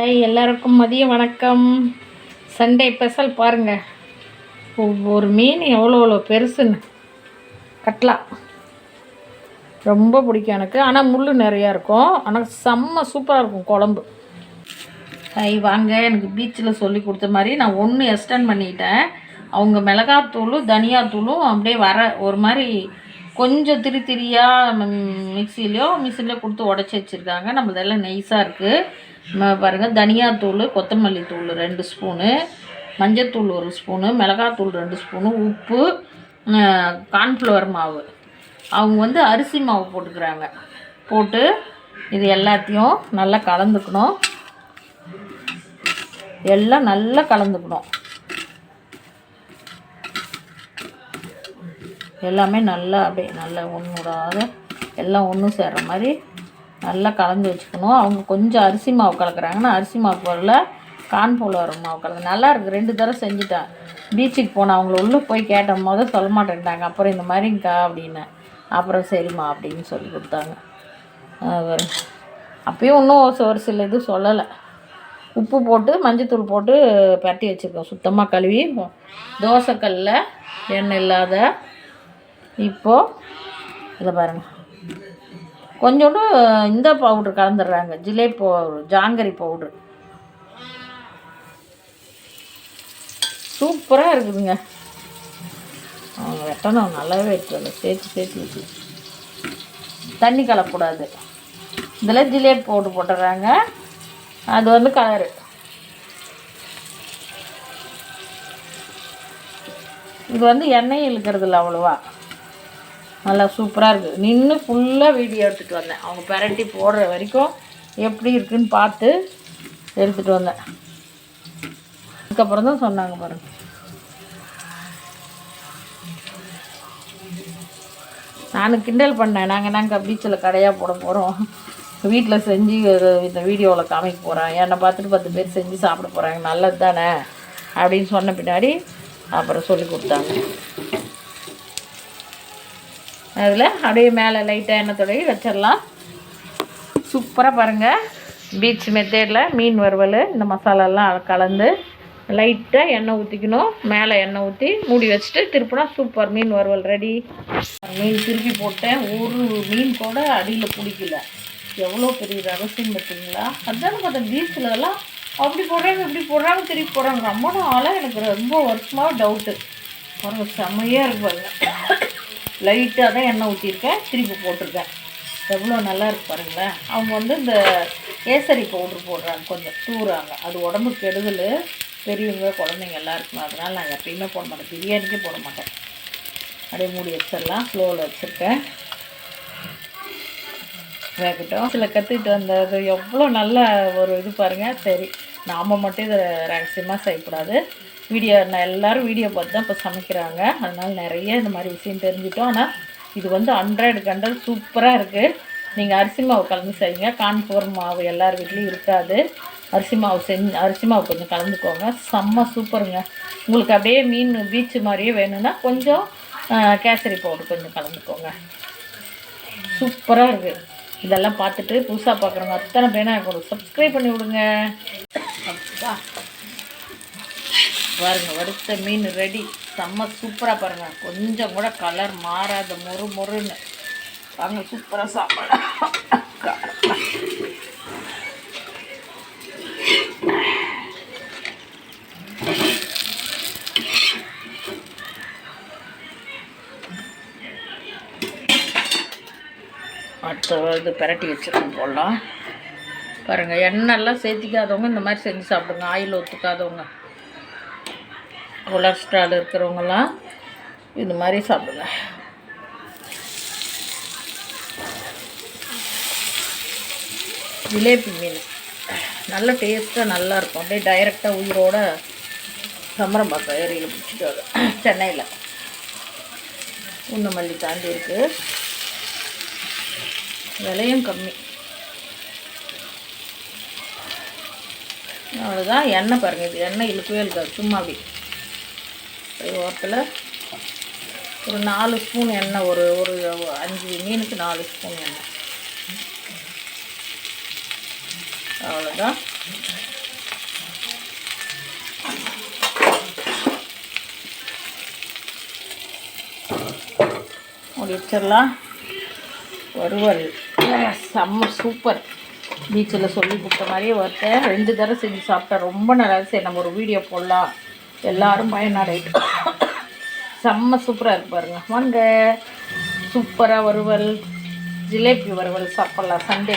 எல்லாருக்கும் மதிய வணக்கம். சண்டே ஸ்பெஷல் பாருங்கள் ஒவ்வொரு மீன் எவ்வளோ எவ்வளோ பெருசுன்னு. கட்லா. ரொம்ப பிடிக்கும் எனக்கு. ஆனால் முள் நிறையா இருக்கும். ஆனால் செம்ம சூப்பராக இருக்கும் குழம்பு. ஐ வாங்க. எனக்கு பீச்சில் சொல்லி கொடுத்த மாதிரி நான் ஒன்று எக்ஸ்டெண்ட் பண்ணிட்டேன். அவங்க மிளகாத்தூளும் தனியாத்தூளும் அப்படியே வர ஒரு மாதிரி கொஞ்சம் திரி திரியாக மிக்சிலையோ மிஷின்லையோ கொடுத்து உடச்சி வச்சுருக்காங்க. நம்மளதெல்லாம் நெய்ஸாக இருக்குது பாருங்கள் தனியாத்தூள் கொத்தமல்லி தூள் ரெண்டு ஸ்பூனு மஞ்சத்தூள் ஒரு ஸ்பூனு மிளகாத்தூள் ரெண்டு ஸ்பூனு உப்பு கார்ன்ஃப்ளவர் மாவு. அவங்க வந்து அரிசி மாவு போட்டுக்கிறாங்க. போட்டு இது எல்லாத்தையும் நல்லா கலந்துக்கணும். எல்லாம் நல்லா கலந்துக்கணும். எல்லாமே நல்லா அப்படியே நல்லா ஒன்று விடாத எல்லாம் ஒன்றும் சேர்ற மாதிரி நல்லா கலந்து வச்சுக்கணும். அவங்க கொஞ்சம் அரிசி மாவு கலக்குறாங்கன்னா அரிசி மாவு போடல. கார்ன்ஃப்ளவர் மாவு கலந்து நல்லா இருக்குது ரெண்டு தடவை செஞ்சுட்டேன். பீச்சுக்கு போனேன் அவங்கள உள்ளே போய் கேட்டோம் போது சொல்ல மாட்டேன்ட்டாங்க. அப்புறம் இந்த மாதிரிங்க்கா அப்படின்னு. அப்புறம் சரிம்மா அப்படின்னு சொல்லி கொடுத்தாங்க. அப்பயும் இன்னும் ஒரு சில இது சொல்லலை. உப்பு போட்டு மஞ்சத்தூள் போட்டு பரட்டி வச்சுருக்கோம். சுத்தமாக கழுவி. தோசைக்கல்லில் எண்ணெய் இல்லாத. இப்போது இதை பாருங்கள் கொஞ்சோண்டு இந்த பவுட்ரு கலந்துடுறாங்க. ஜிலேபி பவுட்ரு ஜாங்கரி பவுட்ரு சூப்பராக இருக்குதுங்க. அவங்க வெட்டணும். நல்லாவே வெட்டுறது. சேர்த்து சேர்த்து வச்சு தண்ணி கலக்கூடாது இதில் ஜிலேபி பவுட்ரு போட்டுடுறாங்க. அது வந்து கலரு இது வந்து எண்ணெய் இழுக்கிறது இல்லை அவ்வளோவா. நல்லா சூப்பராக இருக்குது நின்று ஃபுல்லாக வீடியோ எடுத்துகிட்டு வந்தேன். அவங்க பெரட்டி போடுற வரைக்கும் எப்படி இருக்குன்னு பார்த்து எடுத்துகிட்டு வந்தேன். அதுக்கப்புறம் தான் சொன்னாங்க பாருங்கள் நான் கிண்டல் பண்ணேன். நாங்கள் நாங்கள் பீச்சில் கடையாக போட போகிறோம் வீட்டில் செஞ்சு இந்த வீடியோவில் காமிக்க போகிறேன் என்னை பார்த்துட்டு பத்து பேர் செஞ்சு சாப்பிட போகிறாங்க நல்லது தானே அப்படின்னு சொன்ன பின்னாடி அப்புறம் சொல்லி கொடுத்தாங்க. அதில் அப்படியே மேலே லைட்டாக எண்ணெய் தொடங்கி வச்சிடலாம். சூப்பராக பாருங்கள் பீச் மெத்தேடில் மீன் வறுவல் இந்த மசாலாலாம் கலந்து லைட்டாக எண்ணெய் ஊற்றிக்கணும் மேலே எண்ணெய் ஊற்றி மூடி வச்சுட்டு திருப்பினா சூப்பர் மீன் வறுவல் ரெடி மீன் திருப்பி போட்டேன். ஒரு மீன் கூட அடியில் பிடிக்கல எவ்வளோ பெரிய ரகசியம் பார்த்தீங்களா? அதான் பீச்சில் எல்லாம் அப்படி போடுறாங்க இப்படி போடுறாங்க திருப்பி போடுறாங்க. ரொம்ப நாளாக எனக்கு ரொம்ப வருஷமாக டவுட்டு பாருங்கள் செம்மையாக இருக்கு பாருங்கள் லைட்டாக தான் எண்ணெய் ஊற்றிருக்கேன் திருப்பி போட்டிருக்கேன். எவ்வளோ நல்லா இருக்கு பாருங்களேன். அவங்க வந்து இந்த கேசரி பவுட்ரு போடுறாங்க. கொஞ்சம் தூறாங்க அது உடம்புக்கு கெடுதல். பெரியவங்க குழந்தைங்க எல்லாம் இருக்கும் அதனால் நாங்கள் எப்பயுமே போட மாட்டேன் பிரியாணிக்கே போட மாட்டேன் அப்படியே மூடி வச்சிடலாம். ஃப்ளோவில் வச்சுருக்கேன். வேகட்டும் சில கற்றுக்கிட்டு வந்தது எவ்வளோ நல்ல ஒரு இது பாருங்கள் சரி நாம் மட்டும் இதை ரகசியமாக செய்யக்கூடாது. வீடியோ நான் எல்லோரும் வீடியோ பார்த்து தான் இப்போ சமைக்கிறாங்க. அதனால் நிறைய இந்த மாதிரி விஷயம் தெரிஞ்சிட்டோம் ஆனால் இது வந்து ஹண்ட்ரட் ஹண்ட்ரட் சூப்பராக இருக்குது நீங்கள் அரிசி மாவு கலந்து செய்யுங்க. கான்ஃபோர் மாவு எல்லார் வீட்லேயும் இருக்காது. அரிசி மாவு செஞ்சு அரிசி மாவு கொஞ்சம் கலந்துக்கோங்க. செம்ம சூப்பருங்க. உங்களுக்கு அப்படியே மீன் பீச்சு மாதிரியே வேணும்னா கொஞ்சம் கேசரி பவுடர் கொஞ்சம் கலந்துக்கோங்க. சூப்பராக இருக்குது இதெல்லாம் பார்த்துட்டு புதுசாக பார்க்குறவங்க அத்தனை பேனா எனக்கு சப்ஸ்கிரைப் பண்ணி விடுங்க. அப்பா பாருங்க வறுத்த மீன் ரெடி செம்ம சூப்பராக பாருங்கள் கொஞ்சம் கூட கலர் மாறாத மொறு மொறுன்னு. வாங்க சூப்பராக சாப்பாடு மற்ற இது பிரட்டி வச்சுருக்கோம் போடலாம். பாருங்கள் எண்ணெய்லாம் சேர்த்திக்காதவங்க இந்த மாதிரி செஞ்சு சாப்பிடுங்க. ஆயில் ஒத்துக்காதவங்க. கொலஸ்ட்ரால் இருக்கிறவங்கலாம் இது மாதிரி சாப்பிடுங்க. ஜிலேபி மீன். நல்ல டேஸ்ட்டாக நல்லாயிருக்கும் அப்படியே டைரெக்டாக உயிரோட சமரம்பாக்கம் ஏரியில் பிடிச்சிட்டு வரும். சென்னையில். உன்னமல்லி தாண்டி இருக்குது விலையும் கம்மி. அவ்வளோதான் எண்ணெய் பாருங்கள் இது எண்ணெய் இழுக்கவே இருக்காது சும்மா அப்படி. ஓரத்தில் ஒரு நாலு ஸ்பூன் எண்ணெய் ஒரு ஒரு அஞ்சு மீனுக்கு நாலு ஸ்பூன் எண்ணெய். அவ்வளோதான் மூடி வச்சிடலாம் வறுவல். செம்ம சூப்பர் பீச்சில் சொல்லி கொடுத்த மாதிரியே ஒருத்தன் ரெண்டு தடவை செஞ்சு சாப்பிட்டேன் ரொம்ப நல்லா சரி நம்ம ஒரு வீடியோ போடலாம். எல்லோரும் பயனடையிட்டு செம்ம சூப்பராக இருக்கு பாருங்க. வாங்க சூப்பராக வறுவல் ஜிலேபி வறுவல் சாப்பிட்லாம். சண்டே